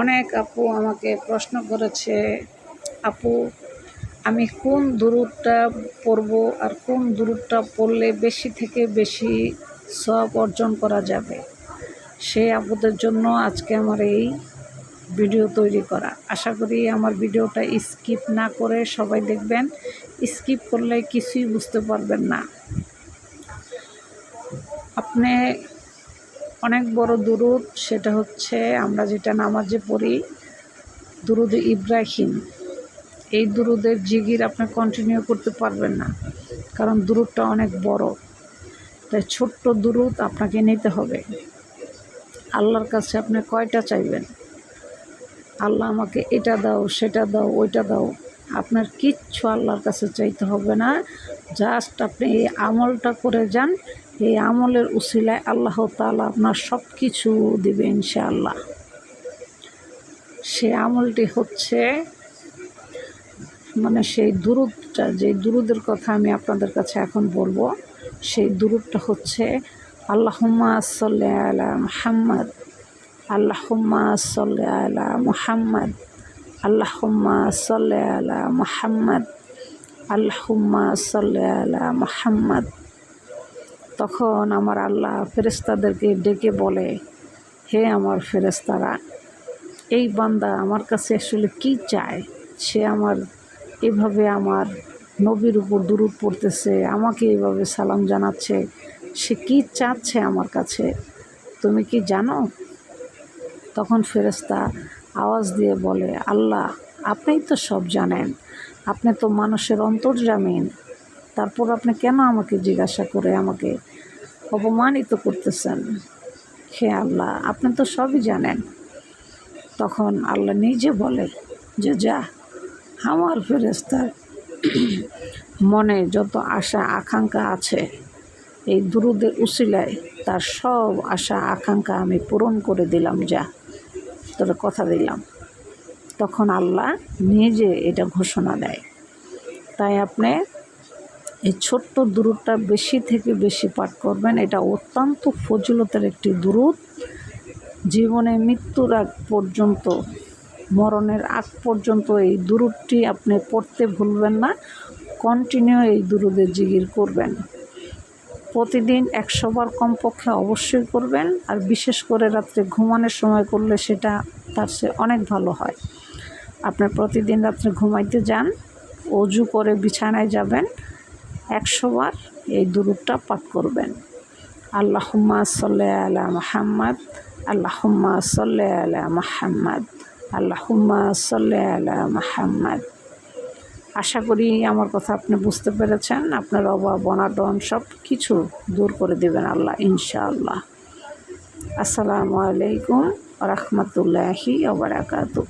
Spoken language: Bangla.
অনেক আপু আমাকে প্রশ্ন করেছে, আপু, আমি কোন দূরটা পড়ব আর কোন দূরটা পড়লে বেশি থেকে বেশি সব অর্জন করা যাবে? সেই আপুদের জন্য আজকে আমার এই ভিডিও তৈরি করা। আশা করি আমার ভিডিওটা স্কিপ না করে সবাই দেখবেন। স্কিপ করলে কিছুই বুঝতে পারবেন না। আপনি অনেক বড় দুরুদ, সেটা হচ্ছে আমরা যেটা নামাজে পড়ি, দুরুদ ইব্রাহিম। এই দুরুদের জিগির আপনি কন্টিনিউ করতে পারবেন না, কারণ দুরুদটা অনেক বড়। তাই ছোট্ট দুরুদ আপনাকে নিতে হবে। আল্লাহর কাছে আপনি কয়টা চাইবেন? আল্লাহ আমাকে এটা দাও, সেটা দাও, ওইটা দাও। আপনার কিচ্ছু আল্লাহর কাছে চাইতে হবে না। জাস্ট আপনি এই আমলটা করে যান। এই আমলের উসিলায় আল্লাহ তালা আপনার সব কিছু দেবে ইনশাআল্লাহ। সে আমলটি হচ্ছে মানে সেই দুরুদটা, যে দুরুদের কথা আমি আপনাদের কাছে এখন বলব, সেই দুরুদটা হচ্ছে, আল্লাহুম্মা সাল্লি আলা মুহাম্মদ, আল্লাহুম্মা সাল্লি আলা মুহাম্মদ। আল্লাহুম্মা সাল্লি আলা মুহাম্মদ, আল্লাহুম্মা সাল্লি আলা মুহাম্মদ। তখন আমার আল্লাহ ফেরেস্তাদেরকে ডেকে বলে, হে আমার ফেরেস্তারা এই বান্দা আমার কাছে আসলে কি চায়? সে আমার, এভাবে আমার নবীর উপর দূরত পড়তেছে, আমাকে এইভাবে সালাম জানাচ্ছে, সে কি চাচ্ছে আমার কাছে? তুমি কি জানো? তখন ফেরেস্তা আওয়াজ দিয়ে বলে, আল্লাহ, আপনিই তো সব জানেন। আপনি তো মানুষের অন্তর্জামিন। তারপর আপনি কেন আমাকে জিজ্ঞাসা করে আমাকে অপমানিত করতেছেন? হে আল্লাহ, আপনি তো সবই জানেন। তখন আল্লাহ নিজে বলে, যে যা, আমার ফেরেস্তার মনে যত আশা, আকাঙ্ক্ষা আছে, এই দুরুদের উসিলায় তার সব আশা, আকাঙ্ক্ষা আমি পূরণ করে দিলাম, যা। তোরা কথা দিলাম। তখন আল্লাহ নিজে এটা ঘোষণা দেয়। তাই আপনি এই ছোট্ট দূরটা বেশি থেকে বেশি পাঠ করবেন। এটা অত্যন্ত ফজিলতের একটি দূরত জীবনে মৃত্যুর আগ পর্যন্ত, মরণের আগ পর্যন্ত এই দূরটি আপনি পড়তে ভুলবেন না। কন্টিনিউ এই দুরুদের জিগির করবেন। প্রতিদিন একশোবার কমপক্ষে অবশ্যই করবেন, আর বিশেষ করে রাত্রে ঘুমানোর সময় করলে সেটা তার সে অনেক ভালো হয়। আপনার প্রতিদিন রাত্রে ঘুমাইতে যান, অজু করে বিছানায় যাবেন একশোবার এই দুরুদটা পাঠ করবেন। আল্লাহুম্মা সাল্লি আলা মাহাম্মদ, আল্লাহুম্মা সাল্লি আলা মাহাম্মদ, আল্লাহুম্মা সাল্লি আলা মাহাম্মদ। আশা করি আমার কথা আপনি বুঝতে পেরেছেন। আপনার অভাব, অনাটন সব কিছু দূর করে দেবেন আল্লাহ, ইনশাআল্লাহ। আসসালামু আলাইকুম রহমতুল্লাহি ওবরাকাতু